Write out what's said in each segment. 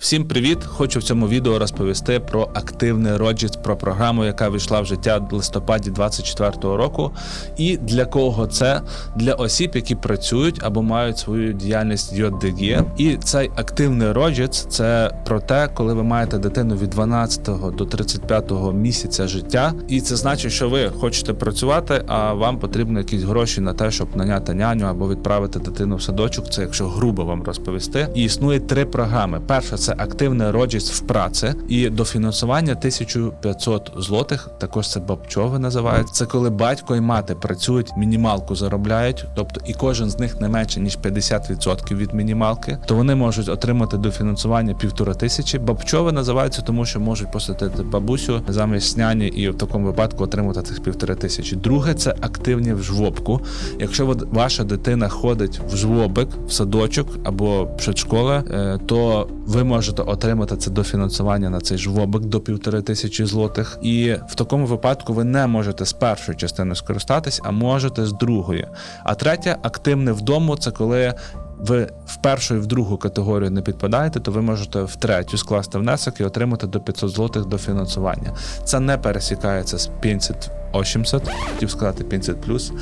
Всім привіт! Хочу в цьому відео розповісти про активний роджіс, про програму, яка вийшла в життя в листопаді 2024 року. І для кого це? Для осіб, які працюють або мають свою діяльність JDG. І цей активний роджіс це про те, коли ви маєте дитину від 12 до 35 місяця життя, і це значить, що ви хочете працювати, а вам потрібно якісь гроші на те, щоб наняти няню або відправити дитину в садочок. Це якщо грубо вам розповісти. І існує три програми. Перша це активний роджіс в праці і дофінансування 1500 злотих. Також це бабчови називають. Це коли батько і мати працюють, мінімалку заробляють, тобто і кожен з них не менше ніж 50% від мінімалки, то вони можуть отримати дофінансування півтора тисячі. Бабчови називаються, тому що можуть посадити бабусю замість няні і в такому випадку отримати цих півтори тисячі. Друге це активні в жвобку. Якщо ваша дитина ходить в жвобик, в садочок або предшкола, е, то ви можете отримати це дофінансування на цей жвобик до півтори тисячі злотих. І в такому випадку ви не можете з першої частини скористатись, а можете з другої. А третє активне вдому це коли. Ви в першу і в другу категорію не підпадаєте, то ви можете в третю скласти внесок і отримати до 500 злотих до фінансування. Це не пересікається з 500 80, хотів сказати 500 плюс,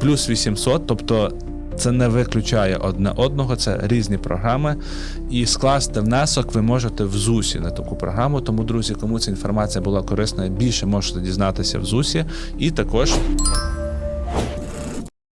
плюс 800, тобто це не виключає одне одного, це різні програми. І скласти внесок ви можете в ЗУСі на таку програму. Тому, друзі, кому ця інформація була корисна, більше можете дізнатися в ЗУСі. І також